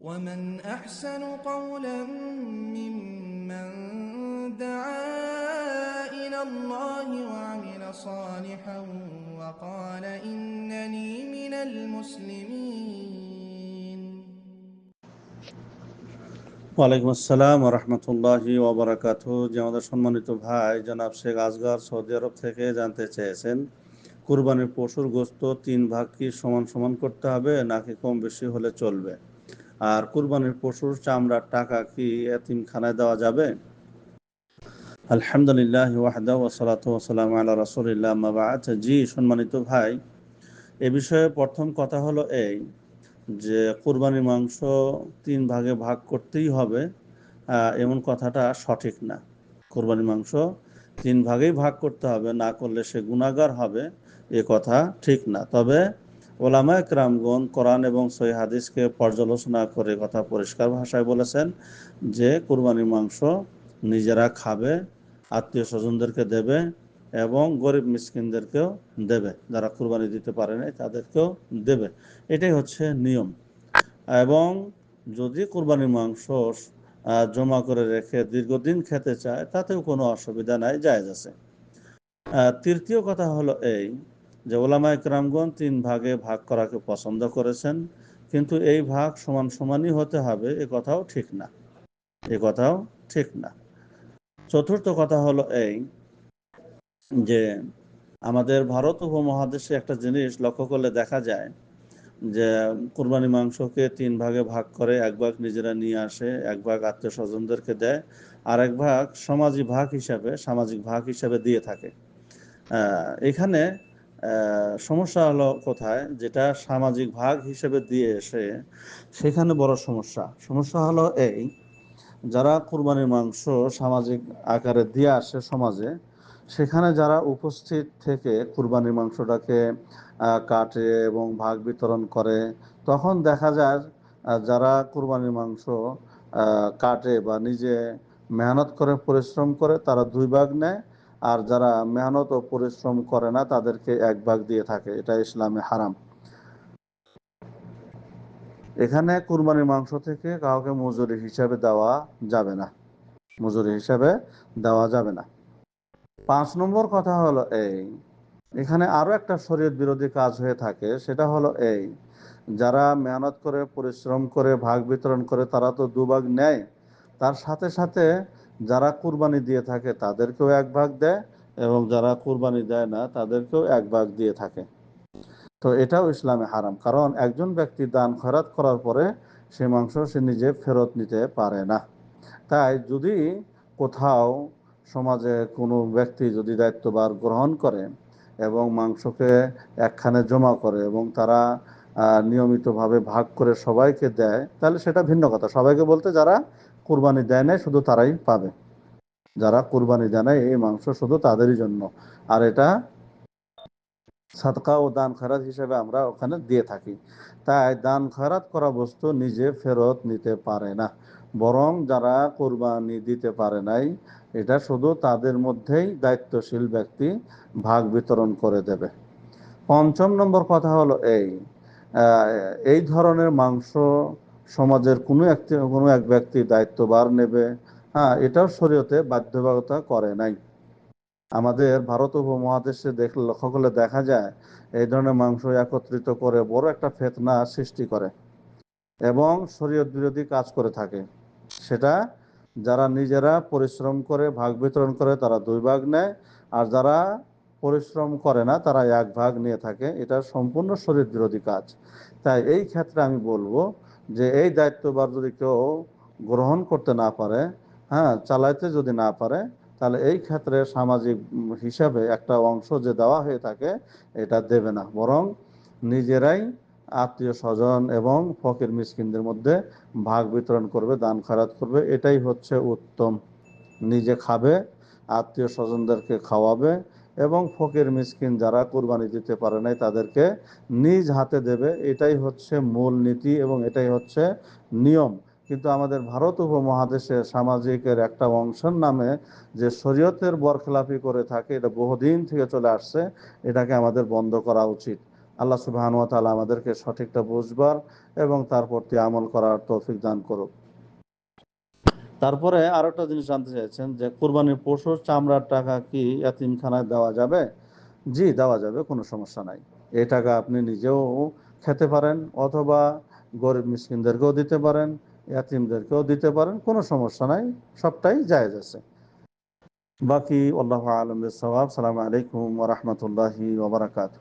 ومن أحسن قولا ممن دعا إلى الله وعمل صالحا وقال إنني من المسلمين ওয়ালাইকুম আসসালাম রহমতুল্লাহি ওবরাকাত যে আমাদের সম্মানিত ভাই জনাব শেখ আসগর সৌদি আরব থেকে জানতে চেয়েছেন কুরবানির পশুর গোস্ত তিন ভাগ কি সমান সমান করতে হবে নাকি কম বেশি হলে চলবে আর কুরবানির পশুর চামড়ার টাকা কি এতিমখানায় দেওয়া যাবে? আলহামদুলিল্লাহ ওয়াহদা ওসালাত ওসালাম আল্লাহ রাসুলিল্লাহ মাবাদ জি, সম্মানিত ভাই, এ বিষয়ে প্রথম কথা হলো এই যে কুরবানির মাংস তিন ভাগে ভাগ করতেই হবে। এমন কথাটা সঠিক না। কুরবানির মাংস তিন ভাগেই ভাগ করতে হবে, না করলে সে গুণাগার হবে, এ কথা ঠিক না। তবে ওলামা একরামগণ কোরআন এবং সহি হাদিসকে পর্যালোচনা করে কথা পরিষ্কার ভাষায় বলেছেন যে কুরবানির মাংস নিজেরা খাবে, আত্মীয় স্বজনদেরকে দেবে এবং গরিব মিসকিনদেরকেও দেবে। যারা কুরবানি দিতে পারে নাই তাদেরকেও দেবে। এটাই হচ্ছে নিয়ম। এবং যদি কুরবানির মাংস জমা করে রেখে দীর্ঘদিন খেতে চায়, তাতেও কোনো অসুবিধা নাই, জায়েজ আছে। তৃতীয় কথা হলো এই যে ওলামা ইকরামগণ তিন ভাগে ভাগ করাকে পছন্দ করেছেন, কিন্তু এই ভাগ সমান সমানই হতে হবে, এ কথাও ঠিক না। এ কথাও ঠিক না। চতুর্থ কথা হলো এই যে আমাদের ভারত উপমহাদেশে একটা জিনিস লক্ষ্য করলে দেখা যায় যে কুরবানি মাংসকে তিন ভাগে ভাগ করে এক ভাগ নিজেরা নিয়ে আসে, এক ভাগ আত্মীয় স্বজনদেরকে দেয়, আর এক ভাগ সমাজি ভাগ হিসাবে, সামাজিক ভাগ হিসাবে দিয়ে থাকে। এখানে সমস্যা হলো কোথায়? যেটা সামাজিক ভাগ হিসেবে দিয়ে এসে সেখানে বড় সমস্যা। সমস্যা হলো এই, যারা কুরবানির মাংস সামাজিক আকারে দিয়ে আসে সমাজে, সেখানে যারা উপস্থিত থেকে কুরবানির মাংসটাকে কাটে এবং ভাগ বিতরণ করে, তখন দেখা যায় যারা কুরবানির মাংস কাটে বা নিজে মেহনত করে, পরিশ্রম করে, তারা দুই ভাগ নেয় আর যারা মেহনত ও পরিশ্রম করে না, তাদেরকে এক ভাগ দিয়ে থাকে। এটা ইসলামে হারাম। এখানে কুরবানির মাংস থেকে কাউকে মজুরি হিসাবে দেওয়া যাবে না। মজুরি হিসাবে দেওয়া যাবে না। পাঁচ নম্বর কথা হলো এই, এখানে আরও একটা শরীর বিরোধী কাজ হয়ে থাকে। সেটা হলো এই, যারা মেহনত করে, পরিশ্রম করে, ভাগ বিতরণ করে, তারা তো দুভাগ নেয়। তার সাথে সাথে যারা কুরবানি দিয়ে থাকে তাদেরকেও এক ভাগ দেয় এবং যারা কুরবানি দেয় না তাদেরকেও এক ভাগ দিয়ে থাকে। তো এটাও ইসলামে হারাম, কারণ একজন ব্যক্তি দান খয়রাত করার পরে সে মাংস সে নিজে ফেরত নিতে পারে না। তাই যদি কোথাও সমাজে কোনো ব্যক্তি যদি দায়িত্ববার গ্রহণ করে এবং মাংসকে একখানে জমা করে এবং তারা নিয়মিতভাবে ভাগ করে সবাইকে দেয়, তাহলে সেটা ভিন্ন কথা। সবাইকে বলতে যারা কুরবানি দেয় নাই, শুধু তারাই পাবে। যারা কুরবানি দেয় নাই, এই মাংস শুধু তাদেরই জন্য। আর এটা সাদকা ও দান খয়রাত হিসেবে আমরা ওখানে দিয়ে থাকি। তাই দান খয়রাত করা বস্তু নিজে ফেরত নিতে পারে না। বরং যারা কোরবানি দিতে পারে নাই, এটা শুধু তাদের মধ্যেই দায়িত্বশীল ব্যক্তি ভাগ বিতরণ করে দেবে। পঞ্চম নম্বর কথা হলো এই এই ধরনের মাংস সমাজের কোনো একটি, কোনো এক ব্যক্তি দায়িত্বভার নেবে। হ্যাঁ এটাও শরীয়তে বাধ্যবাধকতা করে নাই। আমাদের ভারত উপমহাদেশে দেখ, লক্ষ্য করলে দেখা যায়, এই ধরনের মাংস একত্রিত করে বড় একটা ফেতনা সৃষ্টি করে এবং শরীয়ত বিরোধী কাজ করে থাকে। সেটা যারা নিজেরা পরিশ্রম করে, ভাগ বিতরণ করে, তারা দুই ভাগ নেয়, আর যারা পরিশ্রম করে না, তারা এক ভাগ নিয়ে থাকে। এটা সম্পূর্ণ শরীর বিরোধী কাজ। তাই এই ক্ষেত্রে আমি বলব যে এই দায়িত্বভার যদি কেউ গ্রহণ করতে না পারে হ্যাঁ চালাইতে যদি না পারে, তাহলে এই ক্ষেত্রে সামাজিক হিসাবে একটা অংশ যে দেওয়া হয়ে থাকে, এটা দেবে না। বরং নিজেরাই আত্মীয় স্বজন এবং ফকির মিসকিনদের মধ্যে ভাগ বিতরণ করবে, দান খারাত করবে, এটাই হচ্ছে উত্তম। নিজে খাবে, আত্মীয় স্বজনদেরকে খাওয়াবে এবং ফকির মিসকিন যারা কুরবানি দিতে পারে নাই, তাদেরকে নিজ হাতে দেবে। এটাই হচ্ছে মূল নীতি এবং এটাই হচ্ছে নিয়ম। কিন্তু আমাদের ভারত উপমহাদেশে সামাজিকের একটা অংশের নামে যে শরীয়তের বরখেলাপি করে থাকে, এটা বহুদিন থেকে চলে আসছে, এটাকে আমাদের বন্ধ করা উচিত। আল্লাহ সুবাহান তালা আমাদেরকে সঠিকটা বুঝবার এবং তার প্রতি আমল করার তৌফিক দান করুক। তারপরে আরও একটা জিনিস জানতে চাইছেন যে কোরবানির পশুর চামড়ার টাকা কি এতিমখানায় দেওয়া যাবে? জি, দেওয়া যাবে, কোনো সমস্যা নাই। এই টাকা আপনি নিজেও খেতে পারেন অথবা গরিব মিসকিনদেরকেও দিতে পারেন ইয়াতিমদেরকেও দিতে পারেন, কোনো সমস্যা নাই, সবটাই জায়েজ আছে। বাকি, আল্লাহ আলম সালাম আলাইকুম ওরহমতুল্লাহি ওবরাকাতু